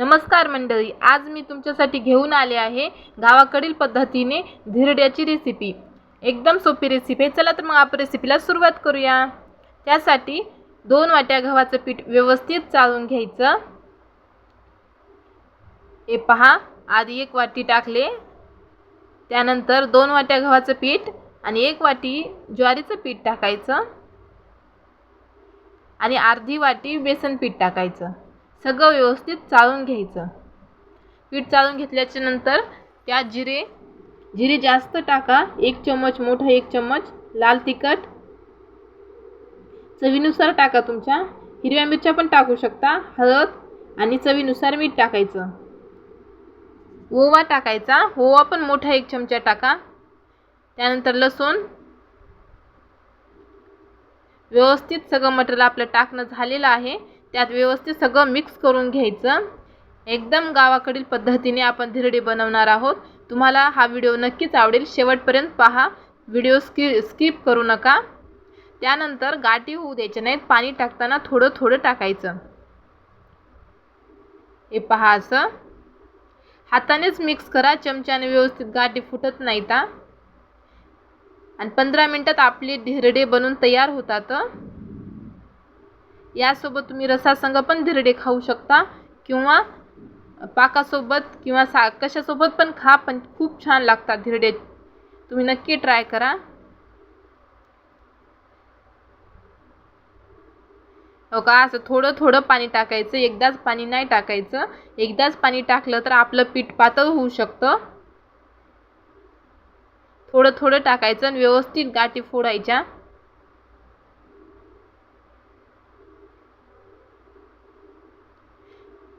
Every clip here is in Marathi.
नमस्कार मंडळी आज मी तुमच्यासाठी घेऊन आले आहे गावाकडील पद्धतीने धिरड्याची रेसिपी एकदम सोपी रेसिपी आहे. चला तर मग आपण रेसिपीला सुरुवात करूया. त्यासाठी दोन वाट्या गव्हाचं पीठ व्यवस्थित चाळून घ्यायचं. हे पहा आधी एक वाटी टाकले. त्यानंतर दोन वाट्या गव्हाचं पीठ आणि एक वाटी ज्वारीचं पीठ टाकायचं. आणि अर्धी वाटी बेसन पीठ टाकायचं. सगळं व्यवस्थित चाळून घ्यायचं. पीठ चाळून घेतल्याच्या नंतर त्यात जिरे जिरे जास्त टाका. एक चम्मच मोठा एक चम्मच लाल तिखट. चवीनुसार टाका तुमच्या. हिरव्या मिरच्या पण टाकू शकता. हळद आणि चवीनुसार मीठ टाकायचं. ओवा टाकायचा. ओवा पण मोठा एक चमचा टाका. त्यानंतर लसूण. व्यवस्थित सगळं मटेरियल आपलं टाकणं झालेलं आहे. त्यात व्यवस्थित सगळं मिक्स करून घ्यायचं. एकदम गावाकडील पद्धतीने आपण धिरडे बनवणार आहोत. तुम्हाला हा व्हिडिओ नक्कीच आवडेल. शेवटपर्यंत पहा. व्हिडिओ स्कि स्किप करू नका. त्यानंतर गाठी होऊ द्यायच्या नाहीत. पाणी टाकताना थोडं थोडं टाकायचं. हे पहा असं. हातानेच मिक्स करा. चमच्याने व्यवस्थित गाठी फुटत नाहीत. आणि पंधरा मिनटात आपले धिरडे बनून तयार होतात. यासोबत तुम्ही रसासंग पण धिरडे खाऊ शकता किंवा पाकासोबत किंवा सा कशासोबत पण खा पण खूप छान लागतात धिरडे. तुम्ही नक्की ट्राय करा. हो का? असं थोडं थोडं पाणी टाकायचं. एकदाच पाणी नाही टाकायचं. एकदाच पाणी टाकलं तर आपलं पीठ पातळ होऊ शकतं. थोडं थोडं टाकायचं आणि व्यवस्थित गाठी फोडायच्या.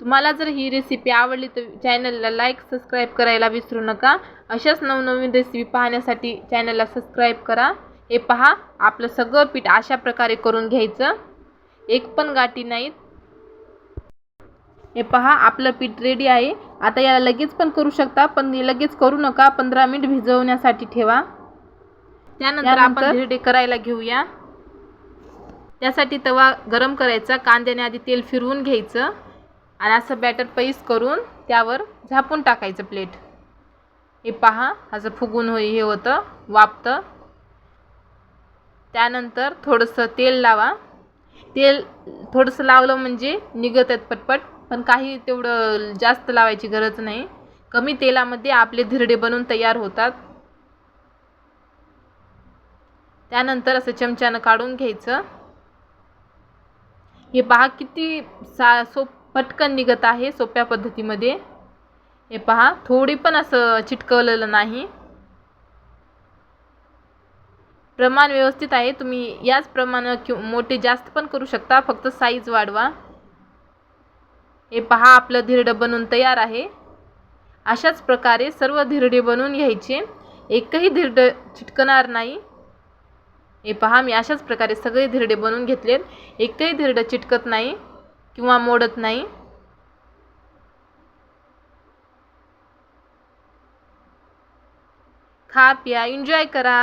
तुम्हाला जर ही रेसिपी आवडली तर चॅनलला लाईक सबस्क्राईब करायला विसरू नका. अशाच नवनवीन रेसिपी पाहण्यासाठी चॅनलला सबस्क्राईब करा. हे पहा आपलं सगळं पीठ अशा प्रकारे करून घ्यायचं. एक पण गाठी नाहीत. हे पहा आपलं पीठ रेडी आहे. आता याला लगेच पण करू शकता पण लगेच करू नका. पंधरा मिनिट भिजवण्यासाठी ठेवा. त्यानंतर आपण धिरडे करायला घेऊया. त्यासाठी तवा गरम करायचा. कांद्याने आधी तेल फिरवून घ्यायचं. आणि असं बॅटर पैस करून त्यावर झापून टाकायचं प्लेट हे पहा असं फुगून होई हे होतं वापतं. त्यानंतर थोडंसं तेल लावा. तेल थोडंसं लावलं म्हणजे निघत आहेत पटपट पण काही तेवढं जास्त लावायची गरज नाही. कमी तेलामध्ये आपले धिरडे बनवून तयार होतात. त्यानंतर असं चमच्यानं काढून घ्यायचं. हे पहा किती सा सोप पटकन निघत आहे सोप्या पद्धतीमध्ये. हे पहा थोडी पण असं चिटकवलेलं नाही. प्रमाण व्यवस्थित आहे. तुम्ही याच प्रमाण कि मोठे जास्त पण करू शकता. फक्त साईज वाढवा. हे पहा आपलं धिरडं बनवून तयार आहे. अशाच प्रकारे सर्व धिरडे बनवून घ्यायचे. एकही धिरडं चिटकणार नाही. हे पहा मी अशाच प्रकारे सगळे धिरडे बनवून घेतलेत. एकही धिरडं चिटकत नाही. किंवा मोडत नाही. खा प्या एन्जॉय करा.